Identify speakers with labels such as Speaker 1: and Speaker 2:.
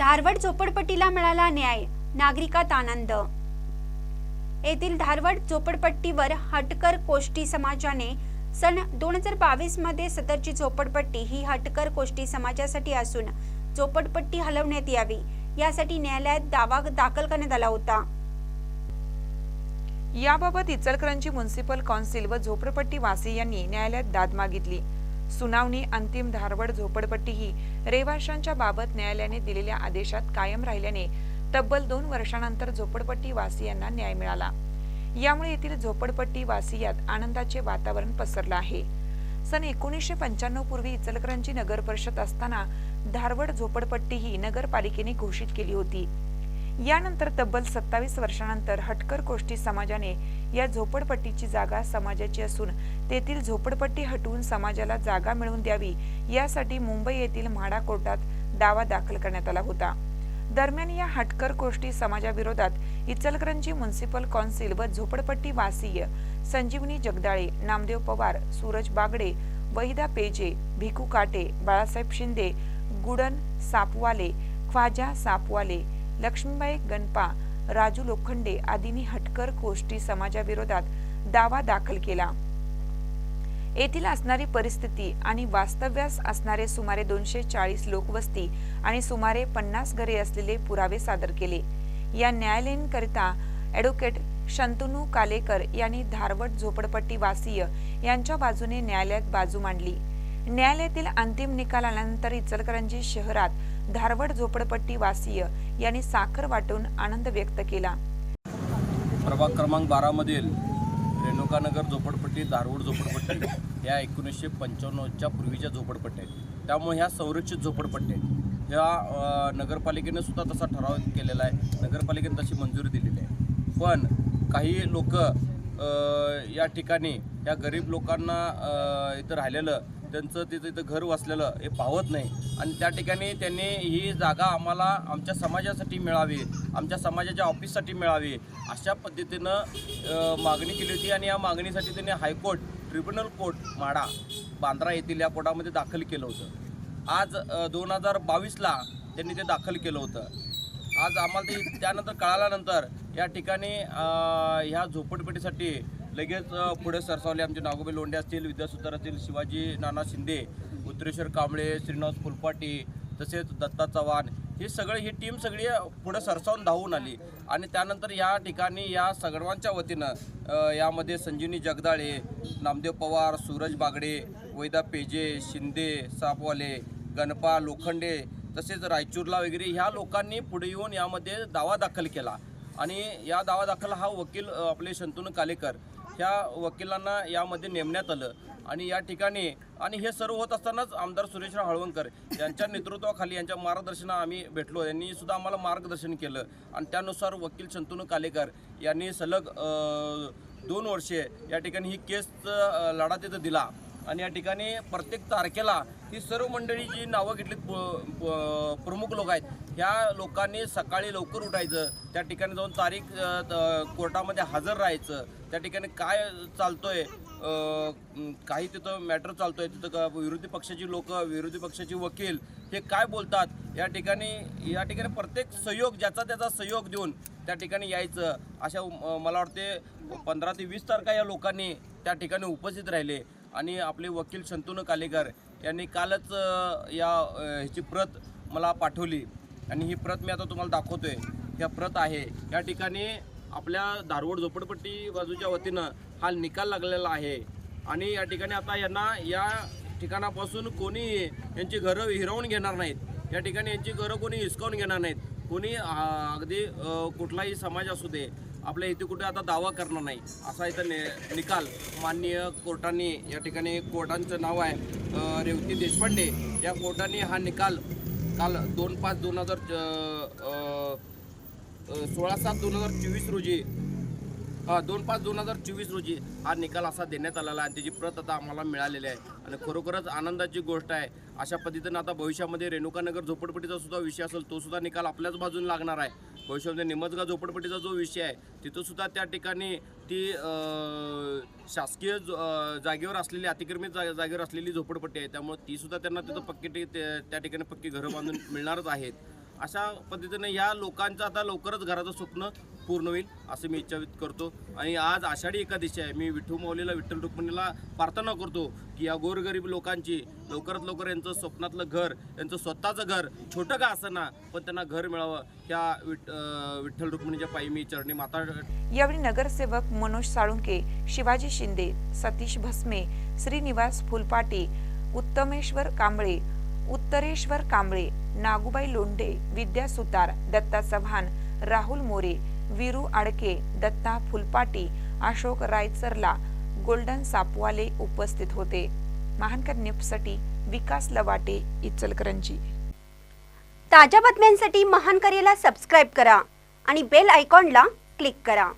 Speaker 1: धारवड झोपडपट्टीला मिळाला न्याय. नागरिकात आनंद. येथील धारवड झोपडपट्टीवर हटकर कोष्टी समाजाने सन दोन हजार बावीसमध्ये सदरची झोपडपट्टी ही हटकर कोष्टी समाजासाठी असून झोपडपट्टी हलवण्यात यावी. यासाठी न्यायालयात दावा दाखल करण्यात आला होता.
Speaker 2: याबाबत इचलकरंजी म्युन्सिपल कौन्सिल व झोपडपट्टी वासी यांनी न्यायालयात दाद मागितली. सुनावणी अंतिम धारवड झोपडपट्टी ही रहिवाशांच्या बाबत न्यायालयाने दिलेल्या आदेशात कायम राहिल्याने तब्बल दोन वर्षानंतर झोपडपट्टी वासियांना न्याय मिळाला. यामुळे येथील झोपडपट्टी वासियात आनंदाचे वातावरण पसरलं आहे. सन एकोणीसशे पंच्याण्णव पूर्वी इचलकरंजी नगर परिषद असताना धारवड झोपडपट्टी ही नगरपालिकेने घोषित केली होती. यानंतर तब्बल सत्तावीस वर्षानंतर हटकर कोष्टी समाजाने या झोपडपट्टीची जागा समाजाची असून तेथील झोपडपट्टी हटवून समाजाला जागा मिळवून द्यावी यासाठी मुंबई येथील म्हाडा कोर्टात दावा दाखल करण्यात आला होता. दरम्यान या हटकर कोष्टी समाजाविरोधात इचलकरंजी म्युन्सिपल कौन्सिल व झोपडपट्टी वासीय संजीवनी जगदाळे नामदेव पवार सूरज बागडे वहिदा पेजे भिकू काटे बाळासाहेब शिंदे गुडन सापवाले ख्वाजा सापवाले लक्ष्मीबाई गणपा राजू लोखंडे आदींनी हटकर कोष्टी समाजाविरोधात दावा दाखल केला. येथील असणारी परिस्थिती आणि वास्तव्यास असणारे सुमारे दोनशे चाळीस लोकवस्ती आणि सुमारे पन्नास घरे असलेले पुरावे सादर केले. या न्यायालयीनकरिता ॲडव्होकेट शंतनू कालेकर यांनी धारवट झोपडपट्टी वासीय यांच्या बाजूने न्यायालयात बाजू मांडली. न्यायालयातील अंतिम निकाल आल्यानंतर इचलकरंजी शहरात धारवड झोपडपट्टी वासीय यांनी साखर वाटून आनंद व्यक्त केला.
Speaker 3: प्रभाग क्रमांक बारामधील रेणुकानगर झोपडपट्टी धारवड झोपडपट्टी या एकोणीसशे पंच्याण्णवच्या पूर्वीच्या झोपडपट्ट्या आहेत. त्यामुळे ह्या संरक्षित झोपडपट्ट्या आहेत. ह्या नगरपालिकेने सुद्धा तसा ठराव केलेला आहे. नगरपालिकेने तशी मंजुरी दिलेली आहे. पण काही लोक या ठिकाणी या गरीब लोकांना इथं राहिलेलं त्यांचं तिथं इथं घर वसलेलं हे पावत नाही. आणि त्या ठिकाणी त्यांनी ही जागा आम्हाला आमच्या समाजासाठी मिळावी आमच्या समाजाच्या ऑफिससाठी मिळावी अशा पद्धतीनं मागणी केली होती. आणि या मागणीसाठी त्यांनी high court tribunal court MHADA Bandra येथील या कोर्टामध्ये दाखल केलं होतं. आज दोन हजार बावीसला त्यांनी ते दाखल केलं होतं. आज आम्हाला ते त्यानंतर कळाल्यानंतर या ठिकाणी ह्या झोपडपट्टीसाठी लगेच पुढे सरसावले आमचे नागोबे लोंढे असतील विद्यासुतार असतील शिवाजी नाना शिंदे उत्तरेश्वर कांबळे श्रीनिवास फुलपाटी तसेच दत्ता चव्हाण हे सगळे ही टीम सगळी पुढे सरसावून धावून आली. आणि त्यानंतर या ठिकाणी या सर्वांच्या वतीनं यामध्ये संजीवनी जगदाळे नामदेव पवार सूरज बागडे वैदा पेजे शिंदे सापवाले गणपा लोखंडे तसेच रायचूरला वगैरे ह्या लोकांनी पुढे येऊन यामध्ये दावा दाखल केला. आणि या दावा दाखल हा वकील आपले शंतनू कालेकर ह्या वकिलांना यामध्ये नेमण्यात आलं. आणि या ठिकाणी आणि हे सर्व होत असतानाच आमदार सुरेशराव हळवणकर यांच्या नेतृत्वाखाली यांच्या मार्गदर्शना आम्ही भेटलो. यांनी सुद्धा आम्हाला मार्गदर्शन केलं. आणि त्यानुसार वकील शंतनू कालेकर यांनी सलग दोन वर्षे या ठिकाणी ही केस लढा तिथं दिला. आणि या ठिकाणी प्रत्येक तारखेला ही सर्व मंडळी जी नावं घेतलीत प- प्रमुख लोक आहेत ह्या लोकांनी सकाळी लवकर उठायचं त्या ठिकाणी जाऊन तारीख त- कोर्टामध्ये हजर राहायचं त्या ठिकाणी काय चालतोय काही तिथं मॅटर चालतोय तिथं क- विरोधी पक्षाची लोक विरोधी पक्षाची वकील हे काय बोलतात या ठिकाणी या ठिकाणी प्रत्येक सहयोग ज्याचा त्याचा सहयोग देऊन त्या ठिकाणी यायचं अशा मला वाटते पंधरा ते वीस तारखा या लोकांनी त्या ठिकाणी उपस्थित राहिले. आणि आपले वकील शंतनू कालेकर यांनी कालच या ह्याची प्रत मला पाठवली. आणि ही प्रत मी आता तुम्हाला दाखवतोय. ह्या प्रत आहे. या ठिकाणी आपल्या धारवड झोपडपट्टी बाजूच्या वतीनं हा निकाल लागलेला आहे. आणि या ठिकाणी आता यांना या ठिकाणापासून कोणी यांची घरं हिरावून घेणार नाहीत. या ठिकाणी यांची घरं कोणी हिसकावून घेणार नाहीत. कोणी अगदी कुठलाही समाज असू दे आपल्या इथे कुठे आता दावा करणार नाही. असा इथं नि निकाल माननीय कोर्टाने या ठिकाणी कोर्टांचं नाव आहे रेवती देशपांडे. या कोर्टाने हा निकाल काल दोन पाच दोन हजार सोळा सात दोन हजार चोवीस रोजी हां दोन पाच दोन हजार चोवीस रोजी हा निकाल असा देण्यात आलेला आहे. आणि त्याची प्रत आता आम्हाला मिळालेली आहे. आणि खरोखरच आनंदाची गोष्ट आहे. अशा पद्धतीनं आता भविष्यामध्ये रेणुकानगर झोपडपट्टीचा सुद्धा विषय असेल तो सुद्धा निकाल आपल्याच बाजूने लागणार आहे. भविष्यामध्ये निमजगा झोपडपट्टीचा जो विषय आहे तिथंसुद्धा त्या ठिकाणी ती शासकीय जागेवर असलेली अतिक्रमित जा जागेवर असलेली झोपडपट्टी आहे. त्यामुळे तीसुद्धा त्यांना तिथं पक्की ते- त्या ठिकाणी पक्की घरं बांधून मिळणारच आहेत. अशा पद्धतीने या लोकांचं आता लवकरच घराचं स्वप्न पूर्ण होईल असं मी इच्छा व्यक्त करतो. आणि आज आषाढी एकादशी आहे. मी विठू माऊलीला विठ्ठल रुक्मिणीला प्रार्थना करतो की या गोरगरीब लोकांची लवकरात लवकर यांचं स्वप्नातलं घर यांचं स्वतःचं घर छोटं का असं पण त्यांना घर मिळावं. ह्या विठ विठ्ठल रुक्मिणीच्या पायी मी चरणी माता
Speaker 2: यावेळी नगरसेवक मनोज साळुंके शिवाजी शिंदे सतीश भस्मे श्रीनिवास फुलपाटी उत्तमेश्वर कांबळे उत्तरेश्वर कांबळे नागुबाई लोंढे विद्या सुतार दत्ता चव्हाण राहुल मोरे वीरू आडके दत्ता फुलपाटी अशोक रायचरला गोल्डन सापवाले उपस्थित होते. महानकर न्यूजसाठी विकास लवाटे इचलकरंजी.
Speaker 1: ताज्या बातम्यांसाठी महानकरेला सबस्क्राईब करा आणि बेल आयकॉनला क्लिक करा.